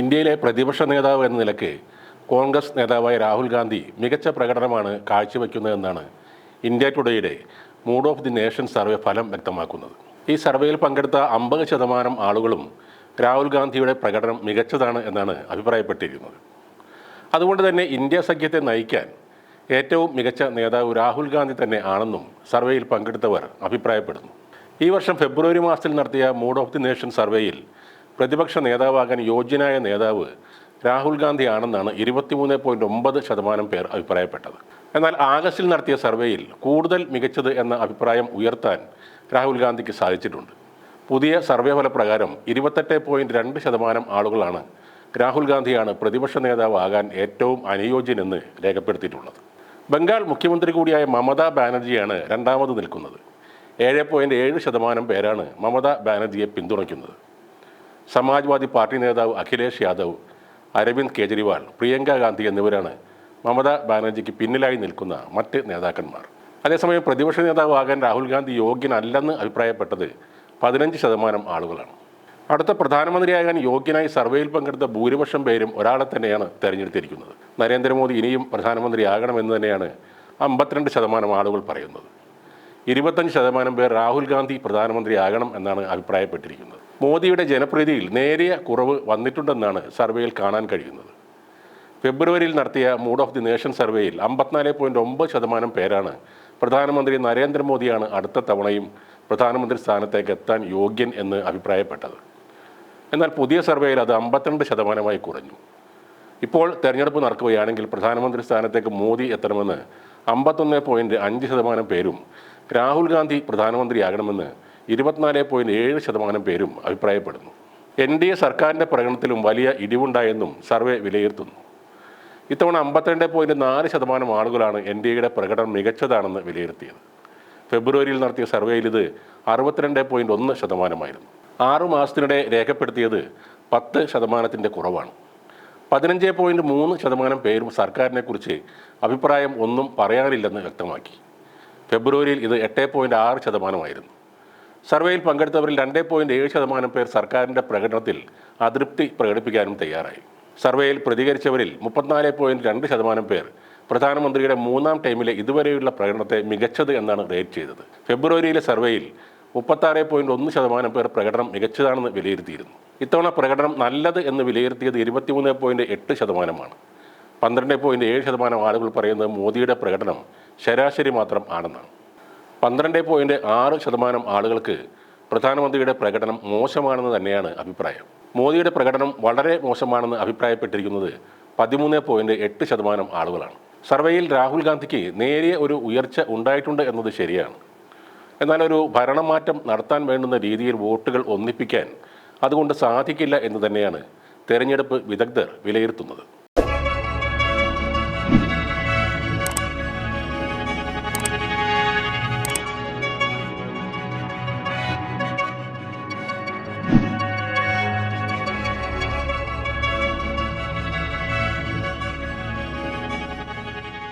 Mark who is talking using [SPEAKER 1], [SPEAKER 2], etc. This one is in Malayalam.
[SPEAKER 1] ഇന്ത്യയിലെ പ്രതിപക്ഷ നേതാവ് എന്ന നിലയ്ക്ക് കോൺഗ്രസ് നേതാവായ രാഹുൽ ഗാന്ധി മികച്ച പ്രകടനമാണ് കാഴ്ചവെക്കുന്നതെന്നാണ് India ടുഡേയുടെ mood of the nation survey ഫലം വ്യക്തമാക്കുന്നത്. ഈ സർവേയിൽ പങ്കെടുത്ത അമ്പത് ശതമാനം ആളുകളും രാഹുൽ ഗാന്ധിയുടെ പ്രകടനം മികച്ചതാണ് എന്നാണ് അഭിപ്രായപ്പെട്ടിരിക്കുന്നത്. അതുകൊണ്ട് തന്നെ ഇന്ത്യ സഖ്യത്തെ നയിക്കാൻ ഏറ്റവും മികച്ച നേതാവ് രാഹുൽ ഗാന്ധി തന്നെ ആണെന്നും സർവേയിൽ പങ്കെടുത്തവർ അഭിപ്രായപ്പെടുന്നു. ഈ വർഷം ഫെബ്രുവരി മാസത്തിൽ നടത്തിയ മൂഡ് ഓഫ് ദി നേഷൻ സർവേയിൽ പ്രതിപക്ഷ നേതാവാകാൻ യോഗ്യനായ നേതാവ് രാഹുൽ ഗാന്ധി ആണെന്നാണ് ഇരുപത്തിമൂന്ന് പോയിന്റ് ഒമ്പത് ശതമാനം പേർ അഭിപ്രായപ്പെട്ടത്. എന്നാൽ ആഗസ്റ്റിൽ നടത്തിയ സർവേയിൽ കൂടുതൽ മികച്ചത് എന്ന അഭിപ്രായം ഉയർത്താൻ രാഹുൽ ഗാന്ധിക്ക് സാധിച്ചിട്ടുണ്ട്. പുതിയ സർവേ ഫലപ്രകാരം ഇരുപത്തെട്ട് പോയിന്റ് രണ്ട് ശതമാനം ആളുകളാണ് രാഹുൽ ഗാന്ധിയാണ് പ്രതിപക്ഷ നേതാവാകാൻ ഏറ്റവും അനുയോജ്യനെന്ന് രേഖപ്പെടുത്തിയിട്ടുള്ളത്. ബംഗാൾ മുഖ്യമന്ത്രി കൂടിയായ മമതാ ബാനർജിയാണ് രണ്ടാമത് നിൽക്കുന്നത്. ഏഴ് പോയിന്റ് ഏഴ് ശതമാനം പേരാണ് മമതാ ബാനർജിയെ പിന്തുണയ്ക്കുന്നത്. സമാജ്വാദി പാർട്ടി നേതാവ് അഖിലേഷ് യാദവ് അരവിന്ദ് കെജ്രിവാൾ പ്രിയങ്ക ഗാന്ധി എന്നിവരാണ് മമതാ ബാനർജിക്ക് പിന്നിലായി നിൽക്കുന്ന മറ്റ് നേതാക്കന്മാർ. അതേസമയം പ്രതിപക്ഷ നേതാവാകാൻ രാഹുൽ ഗാന്ധി യോഗ്യനല്ലെന്ന് അഭിപ്രായപ്പെട്ടത് പതിനഞ്ച് ശതമാനം ആളുകളാണ്. അടുത്ത പ്രധാനമന്ത്രിയാകാൻ യോഗ്യനായി സർവേയിൽ പങ്കെടുത്ത ഭൂരിപക്ഷം പേരും ഒരാളെ തന്നെയാണ് തെരഞ്ഞെടുത്തിരിക്കുന്നത്. നരേന്ദ്രമോദി ഇനിയും പ്രധാനമന്ത്രിയാകണമെന്ന് തന്നെയാണ് അമ്പത്തിരണ്ട് ശതമാനം ആളുകൾ പറയുന്നത്. ഇരുപത്തഞ്ച് ശതമാനം പേർ രാഹുൽ ഗാന്ധി പ്രധാനമന്ത്രിയാകണം എന്നാണ് അഭിപ്രായപ്പെട്ടിരിക്കുന്നത്. മോദിയുടെ ജനപ്രീതിയിൽ നേരിയ കുറവ് വന്നിട്ടുണ്ടെന്നാണ് സർവേയിൽ കാണാൻ കഴിയുന്നത്. ഫെബ്രുവരിയിൽ നടത്തിയ മൂഡ് ഓഫ് ദി നേഷൻ സർവേയിൽ അമ്പത്തിനാല് പോയിന്റ് ഒമ്പത് ശതമാനം പേരാണ് പ്രധാനമന്ത്രി നരേന്ദ്രമോദിയാണ് അടുത്ത തവണയും പ്രധാനമന്ത്രി സ്ഥാനത്തേക്ക് എത്താൻ യോഗ്യൻ എന്ന് അഭിപ്രായപ്പെട്ടത്. എന്നാൽ പുതിയ സർവേയിൽ അത് അമ്പത്തിരണ്ട് ശതമാനമായി കുറഞ്ഞു. ഇപ്പോൾ തെരഞ്ഞെടുപ്പ് നടക്കുകയാണെങ്കിൽ പ്രധാനമന്ത്രി സ്ഥാനത്തേക്ക് മോദി എത്തണമെന്ന് അമ്പത്തൊന്ന് പോയിന്റ് അഞ്ച് ശതമാനം പേരും രാഹുൽ ഗാന്ധി പ്രധാനമന്ത്രിയാകണമെന്ന് ഇരുപത്തിനാല് പോയിന്റ് ഏഴ് ശതമാനം പേരും അഭിപ്രായപ്പെടുന്നു. എൻ ഡി എ സർക്കാരിന്റെ പ്രകടനത്തിലും വലിയ ഇടിവുണ്ടായെന്നും സർവേ വിലയിരുത്തുന്നു. ഇത്തവണ അമ്പത്തിരണ്ട് പോയിന്റ് നാല് ശതമാനം ആളുകളാണ് എൻ ഡി എയുടെ പ്രകടനം മികച്ചതാണെന്ന് വിലയിരുത്തിയത്. ഫെബ്രുവരിയിൽ നടത്തിയ സർവേയിൽ ഇത് അറുപത്തിരണ്ട് പോയിന്റ് ഒന്ന് ശതമാനമായിരുന്നു. ആറു മാസത്തിനിടെ രേഖപ്പെടുത്തിയത് പത്ത് ശതമാനത്തിന്റെ കുറവാണ്. പതിനഞ്ച് പോയിന്റ് മൂന്ന് ശതമാനം പേരും സർക്കാരിനെക്കുറിച്ച് അഭിപ്രായം ഒന്നും പറയാനില്ലെന്ന് വ്യക്തമാക്കി. ഫെബ്രുവരിയിൽ ഇത് എട്ട് പോയിന്റ് ആറ് ശതമാനമായിരുന്നു. സർവേയിൽ പങ്കെടുത്തവരിൽ രണ്ട് പോയിന്റ് ഏഴ് ശതമാനം പേർ സർക്കാരിന്റെ പ്രകടനത്തിൽ അതൃപ്തി പ്രകടിപ്പിക്കാനും തയ്യാറായി. സർവേയിൽ പ്രതികരിച്ചവരിൽ മുപ്പത്തിനാല് പോയിന്റ് രണ്ട് ശതമാനം പേർ പ്രധാനമന്ത്രിയുടെ മൂന്നാം ടൈമിലെ ഇതുവരെയുള്ള പ്രകടനത്തെ മികച്ചത് എന്നാണ് റേറ്റ് ചെയ്തത്. ഫെബ്രുവരിയിലെ സർവേയിൽ മുപ്പത്താറ് പോയിന്റ് ഒന്ന് ശതമാനം പേർ പ്രകടനം മികച്ചതാണെന്ന് വിലയിരുത്തിയിരുന്നു. ഇത്തവണ പ്രകടനം നല്ലത് എന്ന് വിലയിരുത്തിയത് ഇരുപത്തിമൂന്ന് പോയിന്റ് എട്ട് ശതമാനമാണ്. പന്ത്രണ്ട് പോയിന്റ് ഏഴ് ശതമാനം ആളുകൾ പറയുന്നത് മോദിയുടെ പ്രകടനം ശരാശരി മാത്രം ആണെന്നാണ്. പന്ത്രണ്ട് പോയിന്റ് ആറ് ശതമാനം ആളുകൾക്ക് പ്രധാനമന്ത്രിയുടെ പ്രകടനം മോശമാണെന്ന് തന്നെയാണ് അഭിപ്രായം. മോദിയുടെ പ്രകടനം വളരെ മോശമാണെന്ന് അഭിപ്രായപ്പെട്ടിരിക്കുന്നത് പതിമൂന്ന് പോയിന്റ് എട്ട് ശതമാനം ആളുകളാണ്. സർവേയിൽ രാഹുൽ ഗാന്ധിക്ക് നേരിയ ഒരു ഉയർച്ച ഉണ്ടായിട്ടുണ്ട് എന്നത് ശരിയാണ്. എന്നാൽ ഒരു ഭരണമാറ്റം നടത്താൻ വേണ്ടുന്ന രീതിയിൽ വോട്ടുകൾ ഒന്നിപ്പിക്കാൻ അതുകൊണ്ട് സാധിക്കില്ല എന്ന് തന്നെയാണ് തെരഞ്ഞെടുപ്പ് വിദഗ്ധർ വിലയിരുത്തുന്നത്.